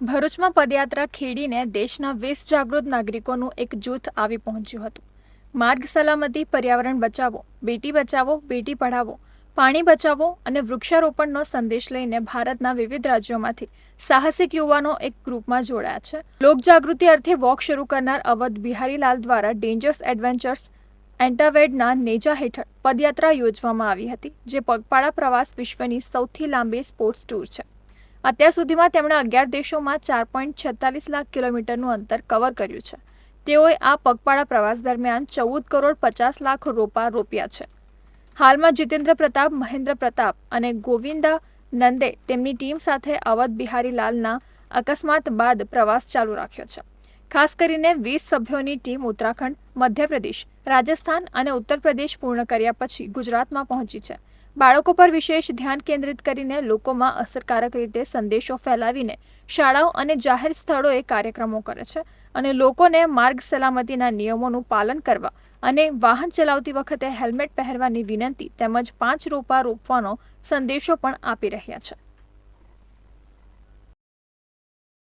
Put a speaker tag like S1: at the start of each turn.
S1: ભરૂચમાં પદયાત્રા ખેડીને દેશના વીસ જાગૃત નાગરિકોનું એક જૂથ આવી પહોંચ્યું હતું. માર્ગ સલામતી, પર્યાવરણ બચાવો, બેટી બચાવો, બેટી પઢાવો, પાણી બચાવો અને વૃક્ષારોપણનો સંદેશ લઈને ભારતના વિવિધ રાજ્યોમાંથી સાહસિક યુવાનો એક ગ્રુપમાં જોડાયા છે. લોકજાગૃતિ અર્થે વોક શરૂ કરનાર અવધ બિહારીલાલ દ્વારા ડેન્જર્સ એડવેન્ચર્સ એન્ટાવેડના નેજા હેઠળ પદયાત્રા યોજવામાં આવી હતી, જે પગપાળા પ્રવાસ વિશ્વની સૌથી લાંબી સ્પોર્ટ્સ ટૂર છે. અત્યાર સુધીમાં તેમણે અગિયાર દેશોમાં ચાર પોઈન્ટ છેતાલીસ લાખ કિલોમીટરનું અંતર કવર કર્યું છે. તેઓએ આ પગપાળા પ્રવાસ દરમિયાન ચૌદ કરોડ પચાસ લાખ રોપા રોપ્યા છે. હાલમાં જીતેન્દ્ર પ્રતાપ, મહેન્દ્ર પ્રતાપ અને ગોવિંદા નંદે તેમની ટીમ સાથે અવધ બિહારી લાલના અકસ્માત બાદ પ્રવાસ ચાલુ રાખ્યો છે. ખાસ કરીને વીસ સભ્યોની ટીમ ઉત્તરાખંડ, મધ્યપ્રદેશ, રાજસ્થાન અને ઉત્તર પ્રદેશ પૂર્ણ કર્યા પછી ગુજરાતમાં પહોંચી છે. બાળકો પર વિશેષ ધ્યાન કેન્દ્રિત કરીને લોકોમાં અસરકારક રીતે સંદેશો ફેલાવીને શાળાઓ અને જાહેર સ્થળોએ કાર્યક્રમો કરે છે અને લોકોને માર્ગ સલામતીના નિયમોનું પાલન કરવા અને વાહન ચલાવતી વખતે હેલ્મેટ પહેરવાની વિનંતી તેમજ પાંચ રોપા રોપવાનો સંદેશો પણ આપી રહ્યા છે.